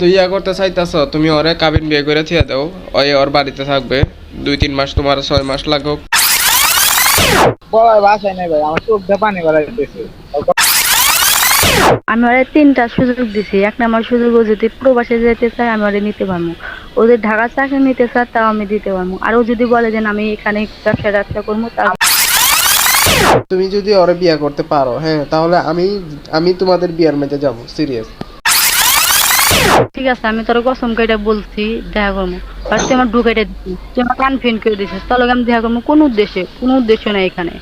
তুই ইয়া করতে চাইতাছ তুমি ওরে কাবিন বিয়ে করে থিয়া দাও। ওই ওর বাড়িতে থাকবে। দুই তিন মাস তোমার ছয় মাস লাগুক বলার বাসায় নেই ভাই আমার চোখ দিয়ে পানি বেড়াইতেছে আমি ওরা তিনটা সুযোগ দিছি। এক নম্বর সুযোগ ও যদি প্রবাসে যেতে চায় আমি ওরা নিতে পারব। ও যদি ঢাকা চাকরি নিতে চায় তাও আমি দিতে পারব। আর ও যদি বলে যে না, আমি এখানে ব্যবসা ব্যবসা করব তা তুমি যদি ওরে বিয়ে করতে পারো হ্যাঁ তাহলে আমি আমি তোমাদের বিয়ার মেতে যাব সিরিয়াস ঠিক আছে, আমি তোর কসম কেটে বলছি, দেখা করব আর তুই আমার ঢুকাইটা দিচ্ছি তুই আমার কনফিন করে দিছিস, তাহলে আমি দেখা করব কোন উদ্দেশ্যে, কোন উদ্দেশ্য নেই এখানে।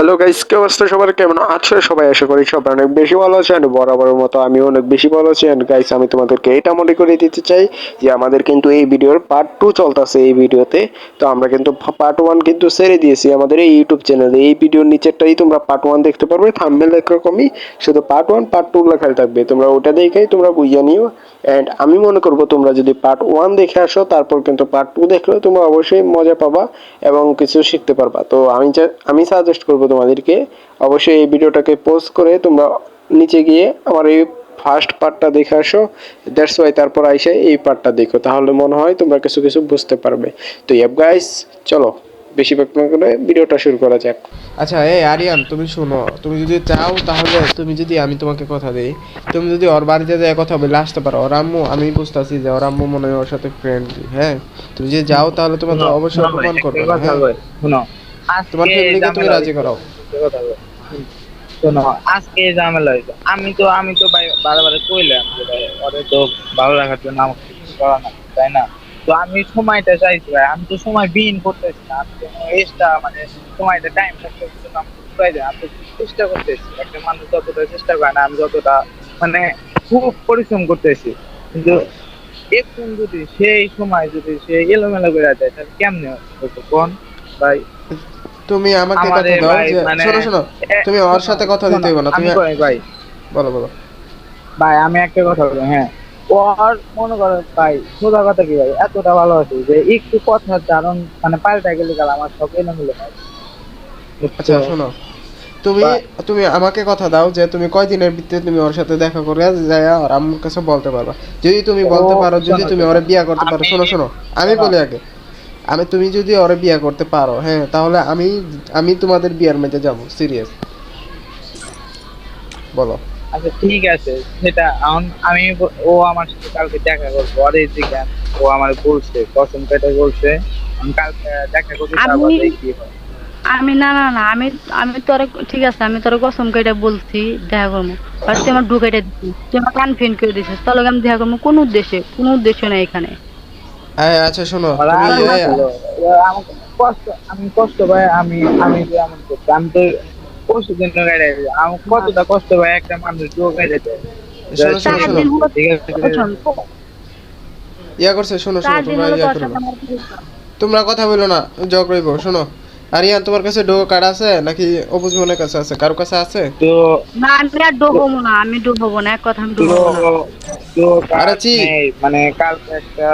হ্যালো গাইস কে অবস্থা সবার? কেমন আছো? সবাই আশা করি সবাই অনেক বেশি ভালো আছেন বরাবরের মতো আমি অনেক বেশি ভালো আছি এন্ড গাইস আমি তোমাদেরকে এটা মনে করে দিতে চাই যে আমাদের কিন্তু এই ভিডিওর পার্ট টু চলতেছে এই ভিডিওতে। তো আমরা কিন্তু পার্ট ওয়ান কিন্তু সেরে দিয়েছি আমাদের এই ইউটিউব চ্যানেলে এই ভিডিওর নিচেরটাই তোমরা পার্ট ওয়ান দেখতে পারবে থাম্বনেল একরকমই। শুধু পার্ট ওয়ান পার্ট টু লেখাই থাকবে। তোমরা ওটা দেখেই তোমরা বুঝিয়ে নিও। এন্ড আমি মনে করব তোমরা যদি পার্ট ওয়ান দেখে আসো, তারপর কিন্তু পার্ট টু দেখলে তোমরা অবশ্যই মজা পাবা এবং কিছু শিখতে পারবা। তো আমি আমি সাজেস্ট করব তোমাদেরকে অবশ্যই এই ভিডিওটাকে পোস্ট করে তোমরা নিচে গিয়ে আমার এই ফার্স্ট পার্টটা দেখে আসো। দ্যাটস ওয়াই তারপর আইসে এই পার্টটা দেখো, তাহলে মনে হয় তোমরা কিছু কিছু বুঝতে পারবে। তো ইয়াব গাইস চলো। বেশি করে ভিডিওটা শুরু করা যাক। আচ্ছা এই আরিয়ান তুমি শোনো তুমি যদি চাও তাহলে তুমি যদি আমি তোমাকে কথা দেই তুমি যদি ওর বাড়িতে যায় কথা বলে আসতে পারো। ওর আম্মু আমি বুঝতেছি যে ওর আম্মু মনে হয় ওর সাথে ফ্রেন্ডলি হ্যাঁ? তুমি যদি যাও তাহলে তোমার অবশ্যই অপমান করবে হ্যাঁ? শুনো। তোমার ফ্যামিলিকে তুমি ঝামেলা রাজি করাও। শোনো। আজকে ঝামেলা হয়েছে আমি তো আমি তো ভাই বারে বারে কইলাম যে ভাই ওরে তো ভালো রাখার জন্য আমাকে কিছু করা না তাই না? তো আমি সময়টা চাইছি ভাই। আমি তো সময় বিন করতেছি না। আমি কোনো এক্সট্রা মানে সময়টা টাইম থাকতে কিন্তু আমি পুরাই আমি চেষ্টা করতেছি। একটা মানুষ যতটা চেষ্টা করে না আমি যতটা মানে খুব পরিশ্রম করতেছি। কিন্তু এখন যদি সেই সময় যদি সে এলোমেলো করে দেয় তাহলে কেমনে হতো কোন? ভাই তুমি আমাকে কথা দাও যে মানে- শোনো শোনো। তুমি ওর সাথে কথা দিতে হবে না। তুমি ভাই? বলো বলো। ভাই আমি একটা কথা বলি হ্যাঁ। ওর মনে করো ভাই সোজা কথা কি ভাই এতটা ভালো আছে যে একটু কথা কারণ মানে পাল্টা গেলে গেল আমার সব এলোমেলো আচ্ছা শোনো। তুমি তুমি আমাকে কথা দাও যে তুমি কয়দিনের ভিতরে তুমি ওর সাথে দেখা করে যায় আর আম্মুর কাছে বলতে পারবা। যদি তুমি বলতে পারো যদি তুমি ওরে বিয়ে করতে পারো শোনো শোনো আমি বলি আগে আমি তুমি যদি ওরে বিয়ে করতে পারো হ্যাঁ তাহলে আমি আমি তোমাদের বিয়ার মেতে যাব সিরিয়াস। বলো। আচ্ছা ঠিক আছে সেটা এখন আমি ও আমার সাথে কালকে দেখা করব। আর এই যে ও আমার বলছে কসম কেটে বলছে। আমি কালকে দেখা করব তারপর আমি- দেখি আমি না না না আমি আমি তোর ঠিক আছে আমি তোর কসম কেটে বলছি দেখা করব। ফার্স্ট আমার ঢুকাইটা দিচ্ছি তুই আমার কনফিন করে দিছিস। তাহলে আমি দেখা করব কোন উদ্দেশ্যে কোনো উদ্দেশ্য নেই এখানে। হ্যাঁ আচ্ছা শোনো আর আমাকে কষ্ট আমি কষ্ট ভাই আমি আমি যে আমি তো পরশু দিন গাড়ি আমি কতটা কষ্ট ভাই একটা মানুষ যোগাই যেতে ইয়া করছে শোনো শোনো তোমরা ইয়া করো তোমরা কথা বলো না জগ রইব শোনো। আরিয়ান তোমার কাছে ডো কার্ড আছে নাকি অপুজ মনের কাছে আছে? কারও কাছে আছে? তো না আমি আর ডুববো না আমি ডুববো না এক কথা আমি ডুববো না। তো আরে চি। মানে কালকে একটা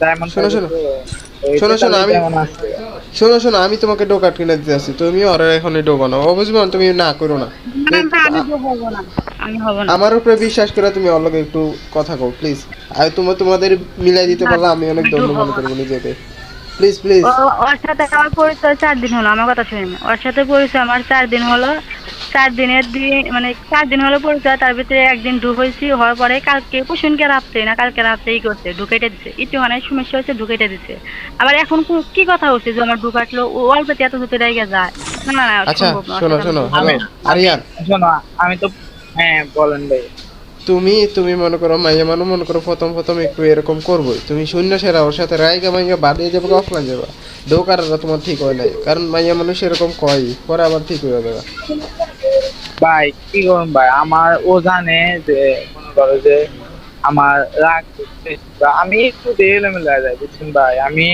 ডায়মন্ড শোনো, শোনো। শোনো, শোনো, আমি- শোনো শোনো আমি তোমাকে কিনে দিতে আসি তুমি ওর এখন ডো বানাও অবুজ বোন তুমি না করো না। না, না, না। না। আমার উপরে বিশ্বাস করে তুমি ওর লগে একটু কথা কও প্লিজ আর তোমার তোমাদের মিলাই দিতে পারলে আমি অনেক ধন্য মনে করব নিজেকে। প্লিজ প্লিজ ওর সাথে আমার পরিচয় চার দিন হলো আমার কথা শুনে ওর সাথে পরিচয় আমার চার দিন হলো চার দিনের দিন মানে চার দিন হলো পরিচয় তার ভিতরে একদিন ডুব হয়েছি হওয়ার পরে কালকে পশুনকে রাত্রে না কালকে রাত্রে ই করছে ঢুকাইতে দিচ্ছে একটু অনেক সমস্যা হচ্ছে ঢুকাইতে দিচ্ছে আবার এখন কি কথা হচ্ছে যে আমার ঢুকাটলো ও অল্পতে এত হতে রেগে যায়। না না না আচ্ছা সম্ভব শোনো শোনো। আমি- আরিয়ান। শোনো আমি তো হ্যাঁ বলেন ভাই। তুমি তুমি মনে করো মাইয়া মানুষ মনে করো প্রথম প্রথম একটু এরকম করবোই। তুমি শূন্য সেরা, ওর সাথে রাইগা মাইয়া বাড়িয়ে যাবে অফলাইন যাবে? দোকাররা তোমার ঠিক হয় নাই। কারণ মাইয়া মানুষ এরকম কয় পরে আবার ঠিক হয়ে যাবে। ভাই, কি করুন ভাই? আমার ও জানে যে, মনে করো যে, আমার রাগ আমি একটু এলোমেলো হয়ে যায় বুঝছেন ভাই? আমি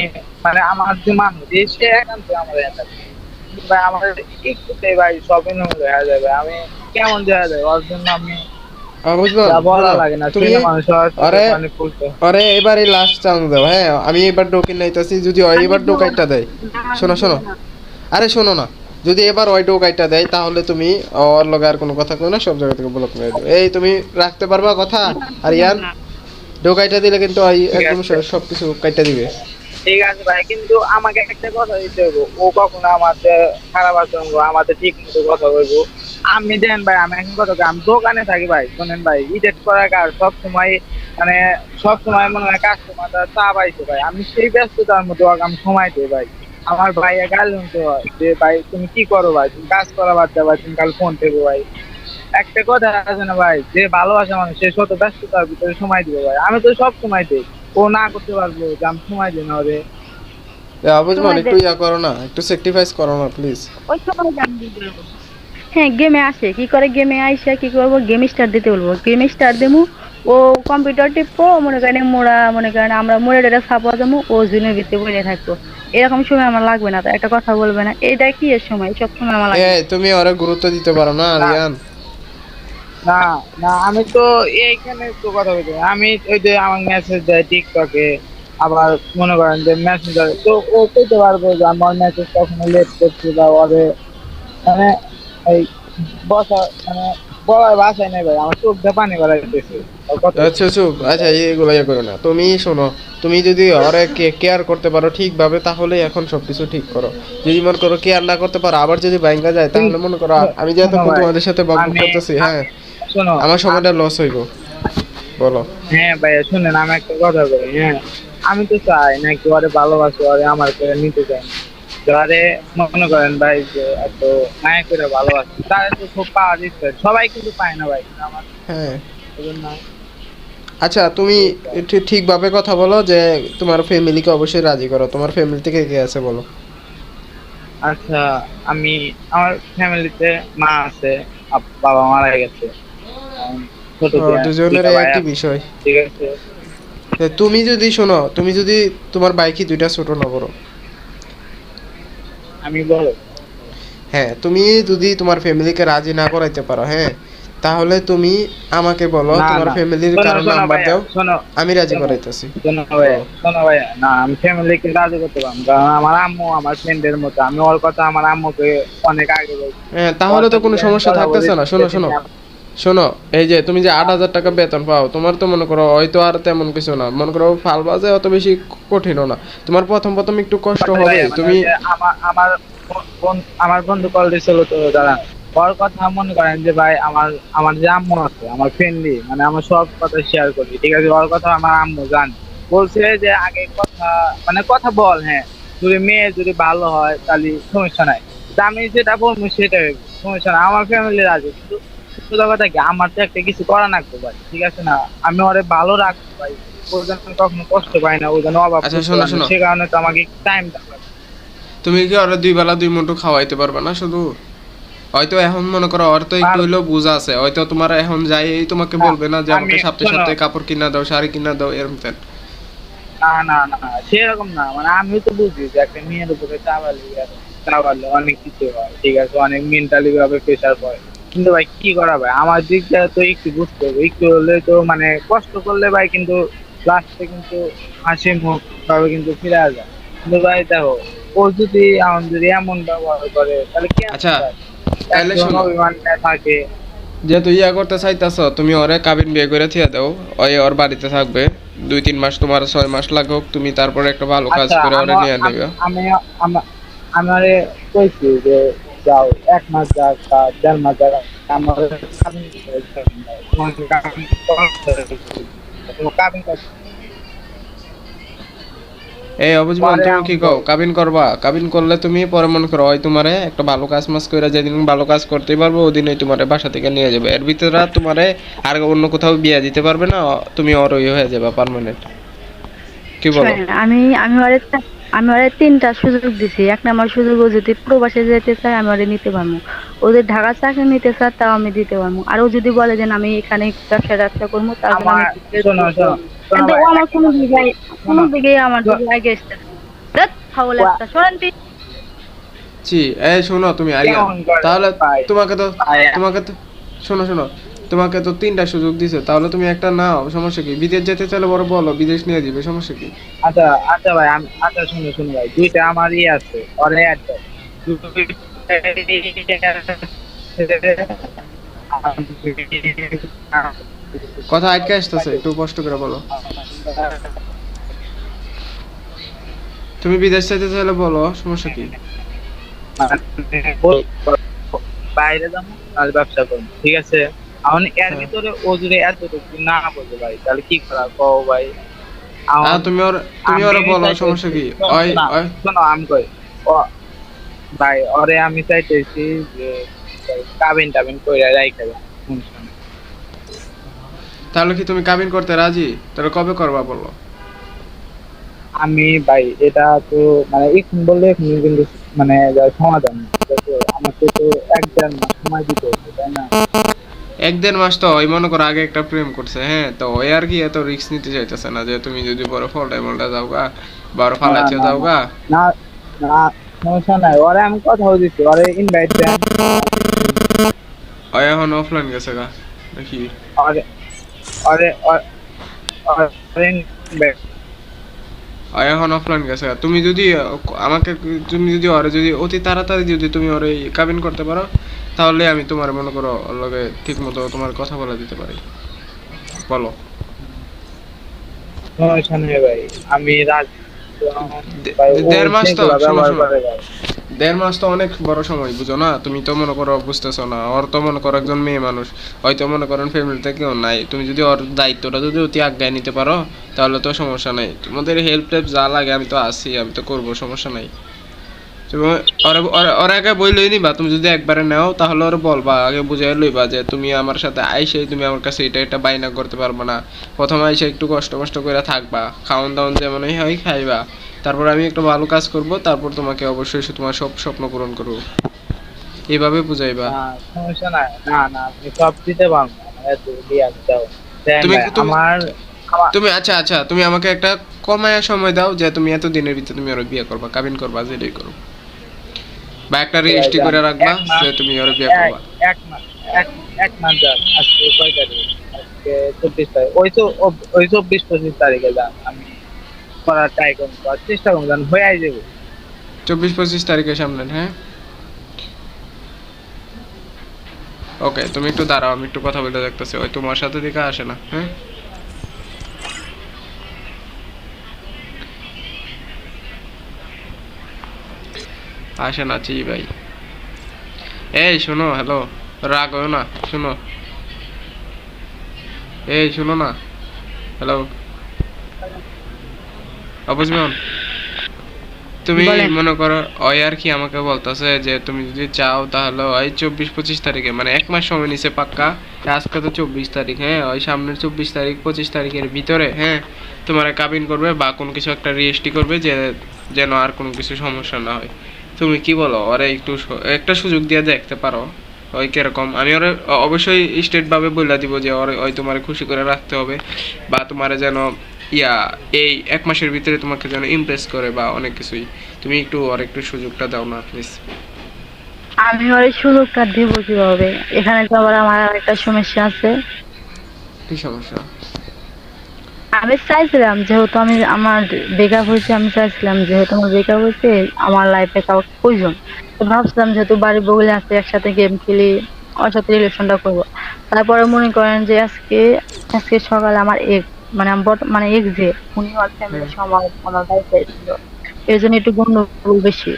মানে আমার যে মানুষ সে একান্ত। আমার ভাই, আমার একটুতেই ভাই সব এলোমেলো হয়ে যাবে। আমি কেমন দেওয়া যায় ওর জন্য আমি আরে মানে বলতে। আরে এবারে লাস্ট চান্স দাও হ্যাঁ? আমি এবার নাইতাছি যদি এবার ডোকাইটা দেয়। শোনো শোনো। আরে শোনো না। যদি এবার ওই টোকাইটা দেয় তাহলে তুমি ওর লগে আর কোনো কথা কই না সব জায়গা থেকে ব্লক দেবে এই তুমি রাখতে পারবা কথা আর ইয়ান টোকাইটা দিলে কিন্তু ওই একদম সব- সবকিছু কাইটা দিবে। ঠিক আছে ভাই কিন্তু আমাকে একটা কথা দিতে হবে ও কখনো আমাদের খারাপ আচরণ আমাদের ঠিক মতো কথা বলব। আমি দেন ভাই আমি এখন কত আমি দোকানে থাকি ভাই শোনেন ভাই ইডেট করার কাজ সব সময় মানে সব সময় মনে হয় কাস্টমাররা চা পাইছে ভাই। আমি সেই ব্যস্ততার মধ্যে আমি সময় দিই ভাই। আমার ভাই গাল শুনতে হয় যে ভাই তুমি কি করো ভাই? তুমি কাজ করা বাদ দাও ভাই তুমি কাল ফোন পেবো ভাই। একটা কথা আছে না ভাই যে ভালোবাসা মানুষ সে শত ব্যস্ততার ভিতরে সময় দিবে ভাই। আমি তো সব সময় দিই। ও না করতে পারব যে আমি সময় দিই না ওরে। বুঝমান একটু ইয়া করো না একটু স্যাক্রিফাইস করো না প্লিজ ওই সময় গান দিয়ে বলব। হ্যাঁ গেমে আসে। কি করে গেমে আইসা কি করব? গেম স্টার দিতে বলব। গেম স্টার দেবো ও কম্পিউটার টিপবো মনে করেন মোড়া মনে করেন আমরা মোড়ে ডেটা ছাপা দেবো ও জুনের ভিতরে বলে থাকব। এরকম সময় আমার লাগবে না তো একটা কথা বলবে না। এটা কি এর সময়? সব সময় আমার লাগবে। তুমি ওরে গুরুত্ব দিতে পারো না রিয়ান। না না আমি তো এইখানে তো কথা বলছি। আমি ওই যে আমার মেসেজ দেয় টিকটকে আবার মনে করেন যে মেসেঞ্জার তো ও কইতে পারবে যে আমার মেসেজ কখনো লেট করছি বা ওরে মানে এই বসা মানে বলার ভাষায় নেই ভাই আমার চোখ দিয়ে পানি বেড়াইতেছে আচ্ছা চুপ আচ্ছা এগুলো ইয়ে করো না। তুমি শোনো তুমি যদি ওরে কেয়ার করতে পারো ঠিকভাবে তাহলে এখন সবকিছু ঠিক করো। যদি মনে করো কেয়ার না করতে পারো আবার যদি ব্যাংকা যায় তাহলে মনে করো আমি যে এতক্ষণ তোমাদের সাথে করতেছি হ্যাঁ। আমার সময়টা লস হইব। বলো। হ্যাঁ ভাইয়া শুনেন আমি একটা কথা বলি হ্যাঁ। আমি তো চাই নাকি ওরে ভালোবাসি ওরে আমার করে নিতে চাই। না। যারে মনে করেন ভাই যে এত মায়া করে ভালোবাসি তারে তো খুব পাওয়া দিচ্ছে সবাই কিন্তু পায় না ভাই আমার হ্যাঁ। আচ্ছা তুমি ঠিক- ঠিকভাবে কথা বলো যে তোমার ফ্যামিলিকে অবশ্যই রাজি করো তোমার ফ্যামিলি থেকে কে আছে বলো? আচ্ছা আমি আমার ফ্যামিলিতে মা আছে বাবা মারা গেছে। ছোট দুজনের একই বিষয়। ঠিক আছে। তুমি যদি শোনো তুমি যদি তোমার বাইকই দুইটা ছোট না বড় আমি বলো। হ্যাঁ তুমি যদি তোমার ফ্যামিলিকে রাজি না করাইতে পারো হ্যাঁ তাহলে তুমি আমাকে বলো তোমার ফ্যামিলির কারও নাম্বার দাও আমি রাজি। করাইতেছি। শোনো ভাইয়া শোনো ভাইয়া। না আমি ফ্যামিলিকে রাজি করতে পারব কারণ আমার আম্মু আমার ফ্রেন্ডের মতো। আমি ওর কথা আমার আম্মুকে অনেক আগে বলছি। হ্যাঁ তাহলে তো কোনো সমস্যা থাকতেছে না। শোনো শোনো। শোনো এই যে তুমি যে আট হাজার টাকা বেতন পাও তোমার তো মনে করো হয়তো আর তেমন কিছু না। মনে করো ফাল বাজে অত বেশি কঠিনও না। তোমার প্রথম প্রথম একটু কষ্ট হবে তুমি আমার আমার বন্ধু কল দিছিল তো দাঁড়া। ওর কথা মনে করেন যে ভাই আমার আমার যে আম্মু আছে আমার ফ্রেন্ডলি মানে আমার সব কথা শেয়ার করি ঠিক আছে? ওর কথা আমার আম্মু জান। বলছে যে আগে কথা মানে কথা বল হ্যাঁ। যদি মেয়ে যদি ভালো হয় তাহলে সমস্যা নাই। আমি যেটা বলব সেটাই সমস্যা নাই। আমার ফ্যামিলি রাজি কিন্তু সোজা কথা কি? আমার তো একটা কিছু করা লাগবে ভাই ঠিক আছে না? আমি ওরে ভালো রাখব ভাই ওর জন্য কখনো কষ্ট পাই না ওর জন্য অভাব আচ্ছা। সে কারণে তো আমাকে টাইম তুমি কি ওরা দুই বেলা দুই মুঠো খাওয়াইতে পারবে না শুধু? হয়তো এখন মনে করো ওর তো একটু। হইলেও বুঝা আছে হয়তো তোমার এখন যাই এই তোমাকে বলবে না যে আমাকে আমি- সপ্তাহে সপ্তাহে কাপড় কিনা দাও শাড়ি কিনা দাও এরকম তেন। না না না সেরকম না মানে আমি তো বুঝি যে একটা মেয়ের উপরে চাপালি চাপালে অনেক কিছু হয় ঠিক আছে? অনেক মেন্টালি ভাবে প্রেশার পড়ে। কিন্তু ভাই কি করা ভাই? আমার দিকটা তো একটু বুঝতে হবে। একটু হলে তো মানে কষ্ট করলে ভাই কিন্তু লাস্টে কিন্তু হাসি মুখ ভাবে কিন্তু ফিরে যায় কিন্তু ভাই দেখো ও যদি আমার যদি এমন ব্যবহার করে তাহলে কি আচ্ছা, তাহলে থাকে। যেহেতু ইয়া করতে চাইতেছ তুমি ওরে কাবিন বিয়ে করে থিয়া দাও। ওই ওর বাড়িতে থাকবে। দুই তিন মাস তোমার ছয় মাস লাগুক তুমি তারপরে একটা ভালো কাজ আচ্ছা করে ওরে নিয়ে নেবে। আমি আমি আমারে কইছি যে যাও এক মাস যাক বা দেড় মাস যাক আমার এই তুমি কি আমি কও? কাবিন করবা? কাবিন করলে তুমি পরে মনে করো হয় তোমারে একটা ভালো কাজ মাস করে যেদিন ভালো কাজ করতে পারব ওদিনই তোমারে বাসা থেকে নিয়ে যাবে। এর ভিতরে তোমারে আর অন্য কোথাও বিয়ে দিতে পারবে না তুমি অরই হয়ে যাবে পার্মানেন্ট কি বলো? আমি আমি ওরে আমি ওরে তিনটা সুযোগ দিছি। এক নম্বর সুযোগ ও যদি প্রবাসে যেতে চায় আমি ওরে নিতে পারব। ওদের ঢাকা চাকরি নিতে চায় তাও আমি দিতে পারব। আর ও যদি বলে যে আমি এখানে ব্যবসা ব্যবসা করব তাহলে কিন্তু ও আমার কোনো দিকে কোনো দিকে আমার আগে ফাউল একটা জি এই শোনো তুমি আরিয়া তাহলে তোমাকে তো তোমাকে তো শোনো শোনো। তোমাকে তো তিনটা সুযোগ দিছে তাহলে তুমি একটা নাও সমস্যা কি? বিদেশ যেতে চাইলে বড় বলো বিদেশ নিয়ে দিবে সমস্যা কি? আচ্ছা আচ্ছা ভাই আমি আচ্ছা শুনো শুনো ভাই দুইটা আমার ইয়ে আছে অ্যাড কথা আটকে আসতেছে একটু কষ্ট করে বলো। তুমি বিদেশ চাইতে চাইলে বলো সমস্যা কি? বাইরে যাব আর ব্যবসা করব ঠিক আছে? এখন এর হ্যাঁ। ভিতরে ও যদি এতটুকু না ভাই তাহলে কি করা কও ভাই। তুমি ওর তুমি ওরা বলো সমস্যা কি? ওই শোনো আমি কই। ও ভাই ওরে আমি চাইতেছি যে কাবিন টাবিন কইরা রাইখা দেন তাহলে কি তুমি কাবিন করতে রাজি? তাহলে কবে করবা বলো? আমি ভাই এটা তো মানে এখন বললে এখন কিন্তু মানে সমাধান আমাকে তো এক দেড় মাস সময় দিতে হবে তাই না? এক দেড় মাস তো ওই মনে করো আগে একটা প্রেম করছে হ্যাঁ? তো ওই আর কি এত রিস্ক নিতে চাইতেছে না যে তুমি যদি বড় ফল টাইমলটা যাও গা বড় ফালাইতে যাও গা না না সমস্যা নাই। ওরে আমি ওরে ইনভাইট দেন। ওই এখন অফলাইন গেছে গা এখন অফলাইন গেছে গা। তুমি যদি আমাকে তুমি যদি ওরে যদি অতি তাড়াতাড়ি যদি তুমি ওরে কাবিন করতে পারো তাহলে আমি তোমার মনে করো লগে ঠিক মতো তোমার কথা বলে দিতে পারি। বলো। ভাই আমি দেড় মাস তো। দেড় মাস অনেক বড় সময় বুঝো না? তুমি তো মনে করো বুঝতেছো না ওর তো মনে করো একজন মেয়ে মানুষ হয়তো মনে করেন ফ্যামিলিতে কেউ নাই। তুমি যদি ওর দায়িত্বটা যদি অতি আজ্ঞায় নিতে পারো তাহলে তো সমস্যা নাই। তোমাদের হেল্প টেল্প যা লাগে আমি তো আছি আমি তো করব সমস্যা নাই। ওরে আগে বই লই নিবা তুমি যদি একবারে নাও তাহলে ওর বলবা আগে বুঝাই লইবা যে তুমি আমার সাথে আইসেই তুমি আমার কাছে এটা এটা বাইনা করতে পারবে না। প্রথমে আইসে একটু কষ্ট কষ্ট করে থাকবা খাওয়ান দাওয়ান যেমন হয় খাইবা। তারপর আমি একটা ভালো কাজ করব তারপর তোমাকে অবশ্যই তোমার সব স্বপ্ন পূরণ করব। এইভাবে বুঝাইবা। সমস্যা না না সব দিতে পারব তুমি- আমার আমার তুমি আচ্ছা আচ্ছা তুমি আমাকে একটা কমায়া সময় দাও যে তুমি এত দিনের ভিতরে তুমি ওর বিয়ে করবা কাবিন করবা যেটাই করো বা একটা রেজিস্ট্রি করে রাখবা যে তুমি ওর বিয়ে করবা। এক মাস এক এক মাস যাক আজকে কয় তারিখ আজকে চব্বিশ তারিখ ওই তো ওই চব্বিশ পঁচিশ তারিখে যান আমি করার ট্রাই করব করার চেষ্টা করব যান হয়ে যাব। চব্বিশ পঁচিশ তারিখের সামনে হ্যাঁ? ওকে তুমি একটু দাঁড়াও আমি একটু কথা বলতে দেখতেছি ওই তোমার সাথে দিকে আসে না হ্যাঁ? আসে না চি ভাই। এই শোনো হ্যালো রাগ হয়েও না শোনো। এই শোনো না হ্যালো অবুঝবেন তুমি মনে করো ওই আর কি আমাকে বলতেছে যে তুমি যদি চাও তাহলে ওই চব্বিশ পঁচিশ তারিখে মানে এক মাস সময় নিছে পাক্কা। আজকে তো চব্বিশ তারিখ হ্যাঁ? ওই সামনের চব্বিশ তারিখ পঁচিশ তারিখের ভিতরে হ্যাঁ? তোমার কাবিন করবে বা কোনো কিছু একটা রেজিস্ট্রি করবে যে যেন আর কোনো কিছু সমস্যা না হয়। তুমি কি বলো? ওরে একটু একটা সুযোগ দিয়ে দেখতে পারো ওই কীরকম। আমি ওরে অবশ্যই স্টেট ভাবে বলে দিব যে ওরে ওই তোমার খুশি করে রাখতে হবে বা তোমার যেন ইয়া এই এক মাসের ভিতরে তোমাকে যেন ইমপ্রেস করে বা অনেক কিছুই। তুমি একটু ওর একটু সুযোগটা দাও না প্লিজ আমি ওর সুযোগটা দিব কীভাবে? এখানে তো আবার আমার একটা সমস্যা আছে। কি সমস্যা? আমি চাইছিলাম যেহেতু আমি আমার বেকআপ হয়েছে আমি চাইছিলাম যেহেতু আমার বেকআপ হয়েছে আমার লাইফে কাউকে প্রয়োজন। তো ভাবছিলাম যেহেতু বাড়ির বগলে আছে একসাথে গেম খেলি ওর সাথে রিলেশনটা করব। তারপরে মনে করেন যে আজকে আজকে সকালে আমার এক মানে মানে এক যে উনি ওর ফ্যামিলির সময় আমার বাড়িতে ছিল এর জন্য একটু গন্ডগোল বেশি।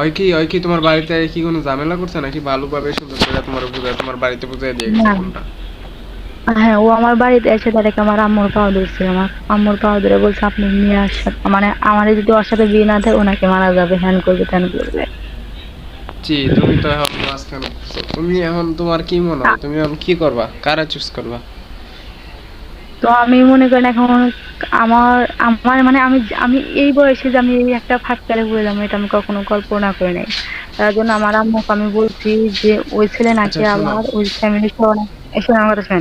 ওই কি ওই কি তোমার বাড়িতে কি কোনো ঝামেলা করছে নাকি? ভালোভাবে সুন্দর করে তোমার বুঝায় তোমার বাড়িতে বুঝাই দিয়ে গেছে কোনটা হ্যাঁ ও আমার বাড়িতে এসে তাদেরকে আমার আম্মুর পাওয়া ধরছে আমার আম্মুর পাওয়া ধরে বলছে আপনি নিয়ে আসেন। মানে আমার যদি ওর সাথে বিয়ে না থাকে ওনাকে মারা যাবে। হ্যান করবে ত্যান করবে। জি তুমি তো এখন মাঝখানে। তুমি এখন তোমার কি মনে হয়? তুমি এখন কি করবা? কারা চুজ করবা? তো আমি মনে করেন এখন আমার আমার মানে আমি আমি এই বয়সে যে আমি এই একটা ফাটকারে যাব এটা আমি কখনো কল্পনা করে নাই। তার জন্য আমার আম্মুকে আমি বলছি যে ওই ছেলে নাকি আচ্ছা, আমার ওই ফ্যামিলি এসে আমার কথা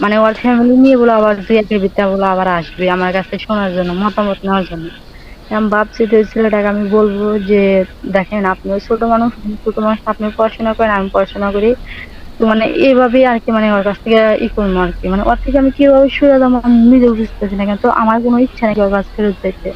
মানে ওর ফ্যামিলি নিয়ে বলে, আবার দুই একের ভিতরে বলে, আবার আসবে আমার কাছে শোনার জন্য, মতামত নেওয়ার জন্য। আমি ভাবছি যে ছেলেটাকে আমি বলব যে, দেখেন আপনি ছোট মানুষ ছোট মানুষ, আপনি পড়াশোনা করেন, আমি পড়াশোনা করি। তো মানে এইভাবেই আর কি মানে ওর কাছ থেকে ই করব আর কি। মানে ওর থেকে আমি কীভাবে সরে যাব আমি নিজেও বুঝতেছি না, কিন্তু আমার কোনো ইচ্ছা নেই ওর কাছে ফেরত যেতে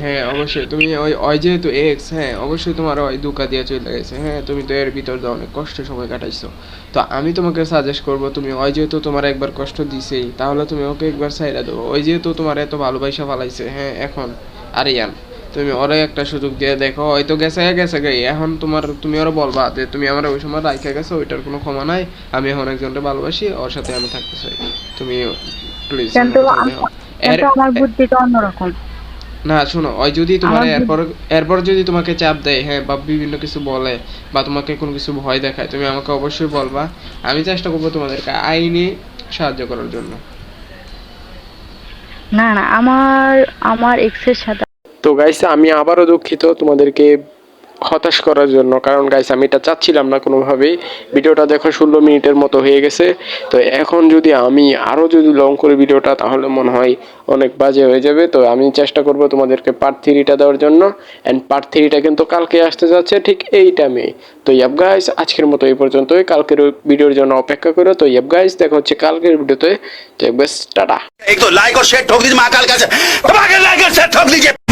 হ্যাঁ অবশ্যই। তুমি ওই ওই যেহেতু এক্স হ্যাঁ অবশ্যই তোমার ওই দুকা দিয়ে চলে গেছে। হ্যাঁ তুমি তো এর ভিতর দিয়ে অনেক কষ্ট সময় কাটাইছো। তো আমি তোমাকে সাজেস্ট করব তুমি ওই যেহেতু তোমার একবার কষ্ট দিছেই তাহলে তুমি ওকে একবার সাইডা দেবো। ওই যেহেতু তোমার এত ভালোবাসা ফালাইছে হ্যাঁ এখন আরিয়ান তুমি ওরে একটা সুযোগ দিয়ে দেখো হয়তো গেছে গেছে গে এখন তোমার তুমি ওরা বলবা যে তুমি আমার ওই সময় রাইখা গেছো ওইটার কোনো ক্ষমা নাই আমি এখন একজনকে ভালোবাসি ওর সাথে আমি থাকতে চাই। তুমি প্লিজ কিন্তু আমার বুদ্ধিটা অন্যরকম। না শোনো ওই যদি তোমার এরপর এরপর যদি তোমাকে চাপ দেয় হ্যাঁ বা বিভিন্ন কিছু বলে বা তোমাকে কোনো কিছু ভয় দেখায় তুমি আমাকে অবশ্যই বলবা। আমি চেষ্টা করব তোমাদেরকে আইনি সাহায্য করার জন্য। না না আমার আমার এক্সের সাথে তো গাইস আমি আবারও দুঃখিত তোমাদেরকে হতাশ করার জন্য কারণ গাইস আমি এটা চাচ্ছিলাম না কোনোভাবেই ভিডিওটা দেখো ষোলো মিনিটের মতো হয়ে গেছে তো এখন যদি আমি আরও যদি লং করে ভিডিওটা তাহলে মনে হয় অনেক বাজে হয়ে যাবে তো আমি চেষ্টা করব তোমাদেরকে পার্ট থ্রিটা দেওয়ার জন্য অ্যান্ড পার্ট থ্রিটা কিন্তু কালকে আসতে যাচ্ছে ঠিক এই টাইমে তো ইয়াব গাইস আজকের মতো এই পর্যন্তই কালকের ভিডিওর জন্য অপেক্ষা করো তো ইয়াব গাইস দেখা হচ্ছে কালকের ভিডিওতে তো বেশ টাটা एक तो लाइक और शेयर ठोक दीजिए महाकाल का से दबा के लाइक और शेयर ठोक दीजिए